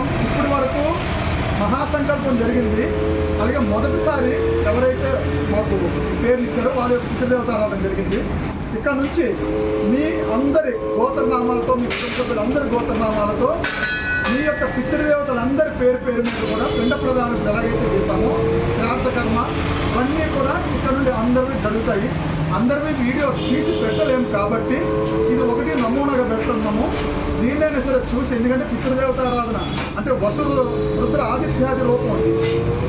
ఇప్పటి వరకు మహాసంకల్పం జరిగింది. అలాగే మొదటిసారి ఎవరైతే మాకు పేర్లు ఇచ్చారో వారి యొక్క పితృదేవతారాధన జరిగింది. ఇక్కడ నుంచి మీ అందరి గోత్రనామాలతో మీ కుటుంబ సభ్యులందరి గోత్రనామాలతో మీ యొక్క పితృదేవతలందరి పేరు పేరు మీద కూడా పిండ ప్రధాన ఎలాగైతే చేశామో శ్రాద్ధ కర్మ ఇవన్నీ కూడా ఇక్కడ నుండి అందరివి జరుగుతాయి. అందరివి వీడియో తీసి పెట్టలేము కాబట్టి ఇది ఒకటి నమూనాగా పెడుతున్నాము. దీన్నైనా సరే చూసి ఎందుకంటే పితృదేవతారాధన అంటే వసుడు రుద్ర ఆదిత్యాది రూపం ఉంది.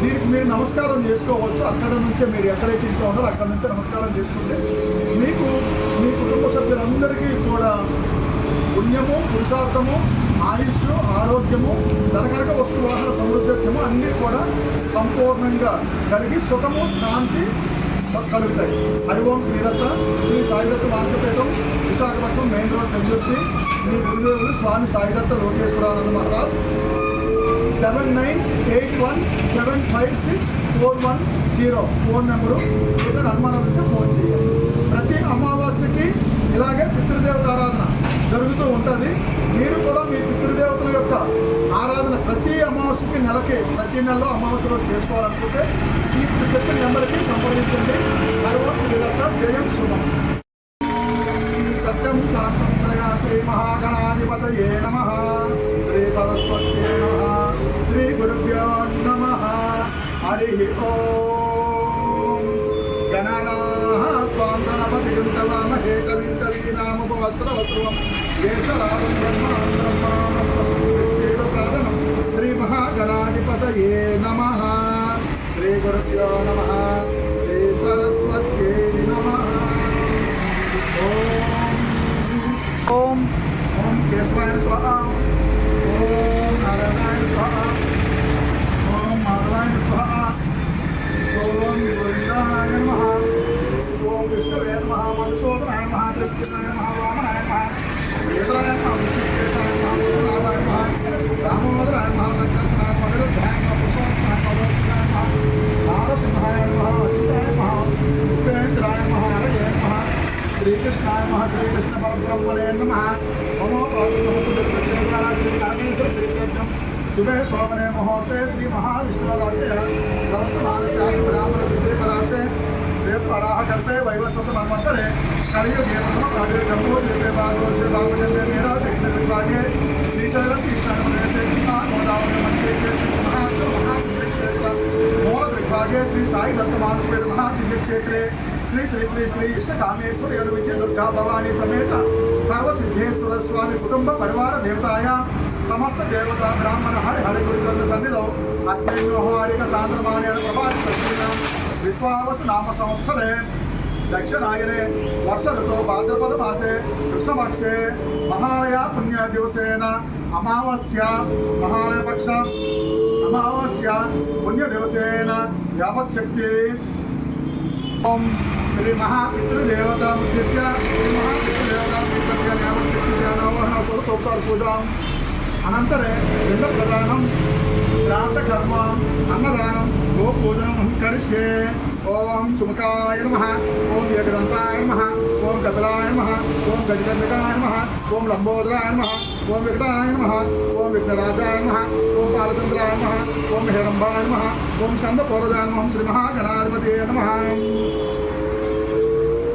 దీనికి మీరు నమస్కారం చేసుకోవచ్చు. అక్కడ నుంచే మీరు ఎక్కడైతే ఇంట్లో ఉన్నారో అక్కడ నుంచే నమస్కారం చేసుకుంటే మీకు మీ కుటుంబ సభ్యులందరికీ కూడా పుణ్యము పురుషార్థము ఆయుష్ ఆరోగ్యము ధనకనక వస్తు వాహన సమృద్ధత్యము అన్నీ కూడా సంపూర్ణంగా కలిగి సుఖము శాంతి కలుగుతాయి. హరి ఓం శ్రీ సాయిదత్త మానసపేటం విశాఖపట్నం మెయిన్ రోడ్ పెంచుర్తి మీ గురుదేవులు Swami Saidatta Lokeswarananda Maharaj. Seven nine eight one seven five six four one zero. Phone number ఏదైనా అనుమానం ఉంటే ఫోన్ చేయండి ప్రతి అమావాస్యకి ఇలాగే పితృదేవత ఆరాధన జరుగుతూ ఉంటుంది మీరు కూడా మీ పితృదేవతల యొక్క ఆరాధన ప్రతి అమావాస్యకి నెలకి ప్రతి నెలలో అమావాస్య రోజు చేసుకోవాలనుకుంటే ఈ చెప్పిన నెంబర్కి సంప్రదించండి. తర్వాత వీళ్ళంతా జయం శుభం. సత్యం శాంతం శ్రీ మహాగణాధిపతయే నమ. శ్రీ సరస్వత్యే నమ. శ్రీ గురుభ్యో నమ. హరి ఓం. గణనాః త్వాం గణపతిం తవామహే కవిం కవీనాముపవస్త్రవస్త్రవం జ్యేష్ఠరాజం బ్రహ్మాం బ్రహ్మాణం ప్రస్తుతేద మహాగణాధిపతయే నమ. శ్రీ గురుభ్యో నమ. శ్రీ సరస్వత్యే నమ. ఓం. ఓం కేశవాయ స్వాహ. ఓం నారాయణ స్వాహ. ఓం మాధవాయ స్వాహ. ఓం గోవిందాయ నమ. ఓం విష్ణువే నమ. మధుసూదనాయ कृष्णपरब्रह्मणे नमः ममो भवति समुद्रदक्षिणकारा श्रीकारणेश्वरप्रीत्यर्थं शुभे सोमने मुहूर्ते श्रीमहाविष्णुरात्रे सर्वमानस्यापि करते श्रेयस्वराहकर्ते वैवस्वतमन्वन्तरे कलियुगे प्रथमभागे जम्बूद्वीपे भारतवर्षे बाहुजन्ये मेरा दक्षिणविभागे श्रीशैलस्य ईशानप्रदेशे कृष्णागोदावरीमध्ये श्रीमहाक्षमहाक्षेत्र मूलदिग्भागे श्री साई दत्तमानुष्पेण महादिव्यक्षेत्रे శ్రీ శ్రీ శ్రీ శ్రీ ఇష్ట కామేశ్వరి అను విజయ దుర్గా భవానీ సమేత సర్వ సిద్ధేశ్వర స్వామి కుటుంబ పరివార దేవతాయ సమస్త దేవత బ్రాహ్మణ హరి హరి గురుచంద్ర సన్నిధౌ. అస్మిన్ వ్యవహారిక చాంద్రమాణి ప్రభాతి సత్యం విశ్వావసు నామ సంవత్సరే. దక్షిణాయనే వర్ష ఋతో భాద్రపద మాసే కృష్ణపక్షే మహాలయ పుణ్య దివసేన అమావాస్య మహాలయ పక్ష అమావాస్య పుణ్య దివసేన యావచ్చక్తి. ఓం. శ్రీ మహాపితృదేవత ఉద్దేశ్య శ్రీ మహాపితృదేవత యావచ్చక్తి సోత్సాల పూజ అనంతరే పిండ ప్రదానం శ్రాద్ధ కర్మ అన్నదానం గోపూజనం కరిష్యే ఓం సుముఖాయ నమ ఓం ఏకదంతాయ నమ ఓం కపిలాయ నమ ఓం గజగంధకాయ నమ ఓం లంబోదరాయ నమ ఓం వికటాయ నమ ఓం విఘ్నరాజాయ నమ ఓం బాలచంద్రాయ నమ ఓం హిడంబాయ నమ ఓం స్కందపౌరజాయ నమ శ్రీ మహాగణాధిపతి నమ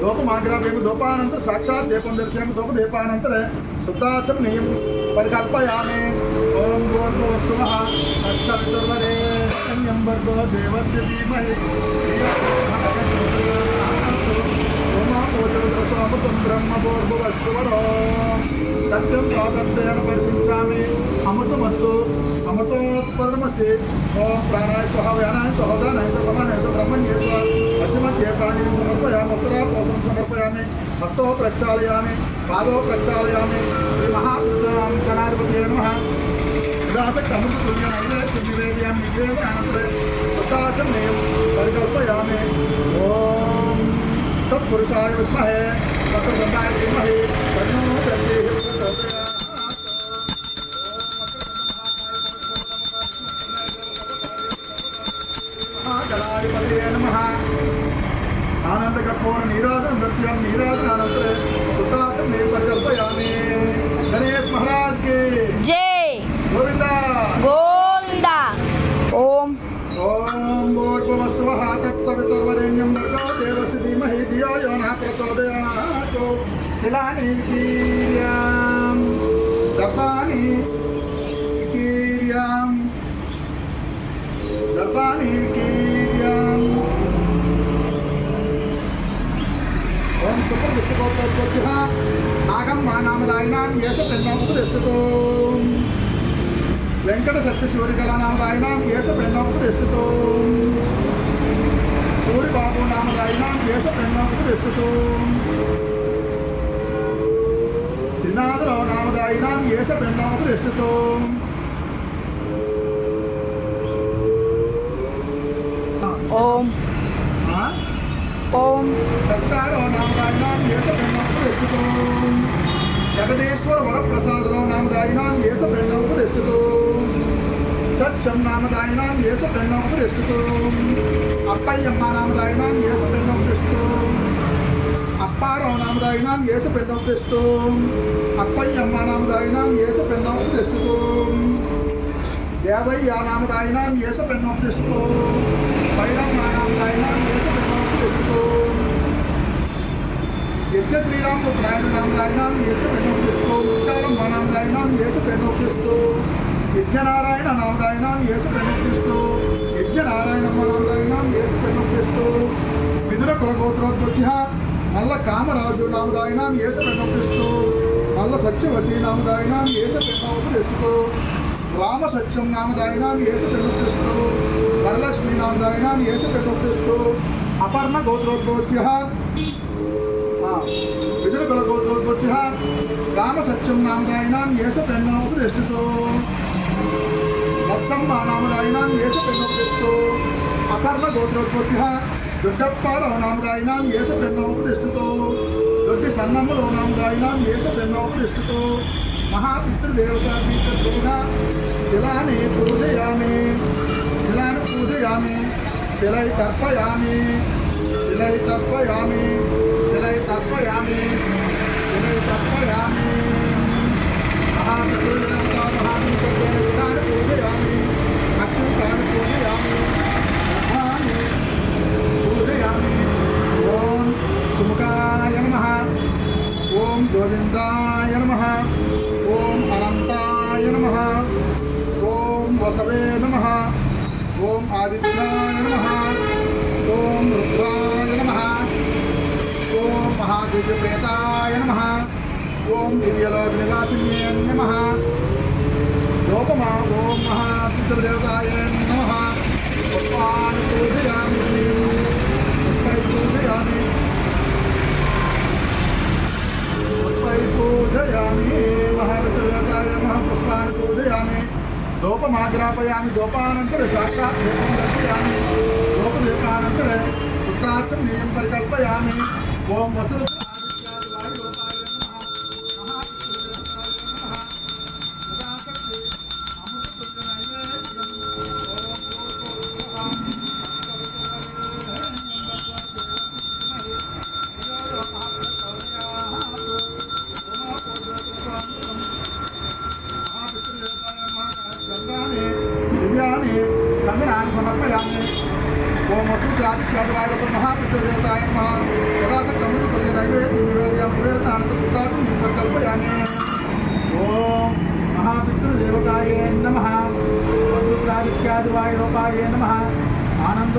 దూపమాగ్రాపేమి దూపానంతర సాక్షాత్ దీపం దర్శయామి దూప దీపానంతర శుద్ధాచమనీయం పరికల్పయామే. ఓం భూర్భువస్సువ తత్సవితుర్వరే కన్యం భర్గో దేవస్య ధీమహి. ఓమాపోచరుద్రస్వామతం బ్రహ్మ భూర్భువస్సువరో సత్యం స్వాగత్వేన పరిశించామి. అమృతమస్సు अमृतोत्परमसे ओम प्राणाय स्वाहा व्यानाय सहोदानाय समानाय ब्रह्मण्ये स्वा पश्चिमध्ये प्राणीं समर्पयामि उत्तरापोषं समर्पयामि, हस्तौ प्रक्षालयामि पादौ प्रक्षालयामि श्रीमहाजनाधिपतये नमः। अमृततुल्यं निवेदयामि निवेदनानन्तरे सत्ताचरणीयं परिकल्पयामि। ॐ तत्पुरुषाय विद्महे तत्र गन्धाय धीमहि, तन्नो कण्ठोर नीराजन दर्शयाम नीराजन अनंतर सुताचम ने गणेश महाराज के जय गोविंदा। गोविंदा ओम। ओम भोर्भुवः स्वः तत्सवितुर्वरेण्यं भर्गो देवस्य धीमहि धियो यो नः प्रचोदयात् तो तिलानि वीर्या సూరిబాబు నామదాయినాం యేష పెన్నోపదిష్టతో త్రినాథరావు నామదాయినాం యేష పెన్నోపదిష్టతో ఓం? ఓం. సత్యాలో నామదాయినాం యేస పెన్నకు తెచ్చుతో జగదేశ్వర వరప్రసాదలో నామదాయినాం ఏస పెన్నకు తెచ్చుతో సత్యం నామదాయినాం ఏస పెన్నకు తెచ్చుతో అప్పయ్యమ్మ నామదాయినాం ఏస పెన్నకు తెచ్చుతో అప్పారావు నామదాయినాం ఏస పెన్నకు తెచ్చుతో అప్పయ్యమ్మ నామదాయినాం ఏస పెన్నకు తెచ్చుతో దేవయ్య నామదాయినాం ఏస పెన్నకు తెచ్చుతో భైరమ్మ నామదాయినాం యేస పెన్నకు తెచ్చుతో యజ్ఞ శ్రీరామపుత్రాయణ నామదాయినాం యేసు పెన్నోపిస్తూ ఉచ్చారమ్మ నామదాయినాం యేసు పెన్నోపిస్తూ యజ్ఞనారాయణ నామదాయినాం యేసు పెన్నోపిస్తూ యజ్ఞనారాయణమ్మ నామదాయినాం యేసు పెన్నోపిస్తూ మిథున కులగోత్రోద్వస్య మల్ల కామరాజు నామదాయినాం యేసు ప్రణోపిస్తూ మల్ల సత్యవతి నామదాయినాం యేసు ప్రణోపిస్తూ రామ సత్యం నామదాయినాం యేసు ప్రణోపిస్తూ వరలక్ష్మి నామదాయినాం యేసు ప్రణోపిస్తూ అపర్ణ గోత్రోద్వస్య విజయకుల గోత్రోద్వస్య రామ సత్యం నామదాయినాం ఏస పెన్న ఉపదిష్టతో మా నామదాయినాం ఏస పెన్న ఉపదిష్టతో అకర్ణ గోత్రోద్వస్య దొడ్డప్పారావు నామదాయినాం ఏస పెన్న ఉపదిష్టతో దొడ్డి సన్నమ్మలో నామదాయినాం ఏస పెన్న ఉపదిష్టతో మహాపితృదేవత పీఠ తిలాని పూజయామి తిలాని పూజయామి తిలై తర్పయామి తిలై తర్పయామి తిలై తర్పయామి పూజయామి అక్షుతాన్ని పూజయామి పూజయామి ఓం సుముఖాయ నమ. ఓం గోవిందాయ నమ ఓం అనంతాయ నమ ఓం వసవే నమ ఓం ఆదిత్యాయ నమ ఓం రుద్రాయ నమ ఓం మహాదివ్యప్రేతాయ నమ ఓం దివ్యలోక నివాసిన్యే నమ లోకమా ఓం మహాపితృదేవతాయ నమ పుష్పాన్ని పూజయామి పుష్పై పూజయామి పుష్పై పూజయామి మహాపితృదేవతాయ మహాపుష్పాన్ని పూజయామి దోపమాగ్రాపయామి దోపానంతర సాక్షాత్ దీపం దర్శయామి దోపదీపానంతర శుద్ధార్చం నియం పరికల్పయామి ఓం వసురు దివ్యాన్ని చందనాన్ని సమర్పయామి ఓం వసూద్రాదిత్యాదివాయ మహాపితృదేవతాయ నమః యథాశక్తములు తొలి నైవేద్యం నివేదయామి నివేదనానంత సుతాసం కల్పయామి ఓం మహాపితృదేవతాయ నమః వసూద్రాదిత్యాదివాయ లోకాయ నమః ఆనంద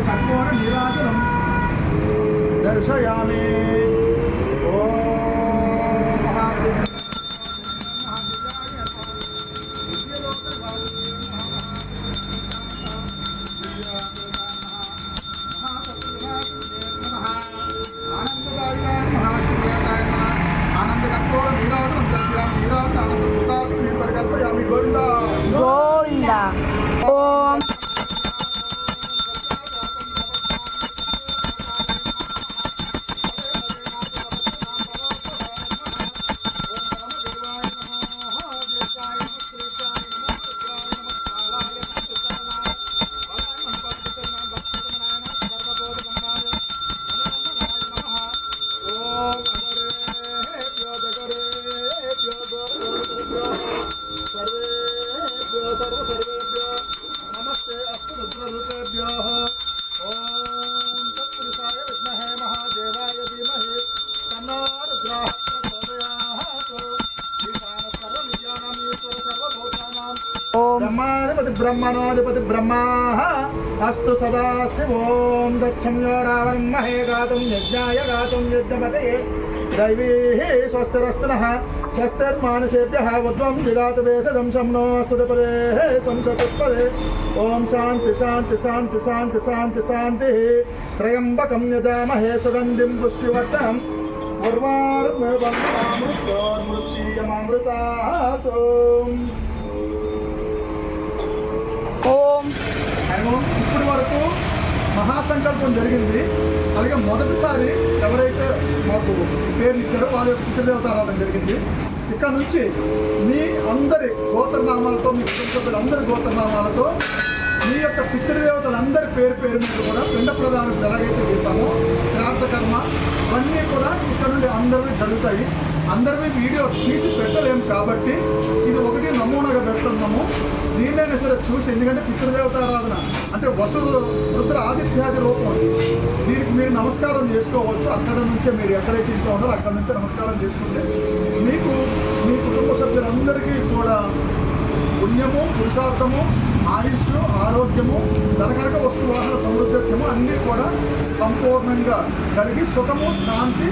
नमस्तु सदा शिवों दक्षं यो रावणं महे गातुं यज्ञाय गातुं यज्ञपते दैवीः स्वस्तिरस्तुनः स्वस्तिर्मानुषेभ्यः उद्वं विदात वेशजं शम्नो स्तुतिपदेः। ओं शांति शांति शांति शांति शांति शांति त्रयंबक त्र्यम्बकं यजामहे सुगन्धिं पुष्टिवर्धनम् उर्वार्मृतामृतात् మహాసంకల్పం జరిగింది. అలాగే మొదటిసారి ఎవరైతే మాకు పేర్లు ఇచ్చారో వారి యొక్క పితృదేవతారాధన జరిగింది. ఇక్కడ నుంచి మీ అందరి గోత్రనామాలతో మీ కుటుంబ సభ్యులందరి గోత్రనామాలతో మీ యొక్క పితృదేవతలందరి పేరు పేరు మీద కూడా పిండ ప్రధానం ఎలాగైతే చేశామో. శ్రాద్ధ కర్మ ఇవన్నీ కూడా ఇక్కడ నుండి అందరివి జరుగుతాయి. అందరివి వీడియో తీసి పెట్టలేము కాబట్టి ఇది ఒకటి నమూనాగా పెడుతున్నాము. దీన్నైనా సరే చూసి ఎందుకంటే పితృదేవతారాధన అంటే వసుడు రుద్ర ఆదిత్యాది రూపం. ఉంది దీనికి మీరు నమస్కారం చేసుకోవచ్చు. అక్కడ నుంచే మీరు ఎక్కడైతే ఇంట్లో ఉన్నారో అక్కడ నుంచే నమస్కారం చేసుకుంటే మీకు మీ కుటుంబ సభ్యులందరికీ కూడా పుణ్యము పురుషార్థము ఆయుష్ ఆరోగ్యము ధనకనక వస్తు వాహన సమృద్ధత్యము అన్నీ కూడా సంపూర్ణంగా కలిగి సుఖము శాంతి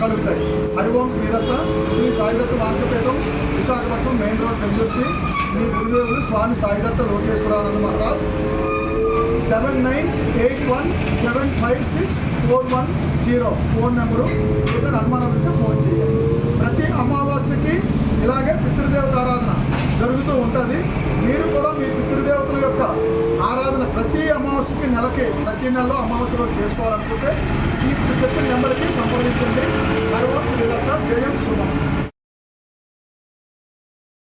కలుగుతాయి. హరి శ్రీదత్త శ్రీ సాయిదత్త వాసపేటం విశాఖపట్నం మెయిన్ రోడ్ పెందుర్తి. మీ గురుదేవులు Swami Saidatta Lokeshwarananda Maharaj. Seven nine eight one seven five six four one zero phone number. ఏదైనా అనుమానం ఉంటే ఫోన్ చేయండి. ప్రతి అమావాస్యకి ఇలాగే పితృదేవతారాధన జరుగుతూ ఉంటుంది. మీరు కూడా మీ పితృదేవతల యొక్క ఆరాధన ప్రతి అమావాస్యకి నెలకి ప్రతి నెలలో అమావాస్య రోజు చేసుకోవాలనుకుంటే ఈ చెప్పిన నెంబర్కి సంప్రదించండి. హరి ఓం జయం శుభం.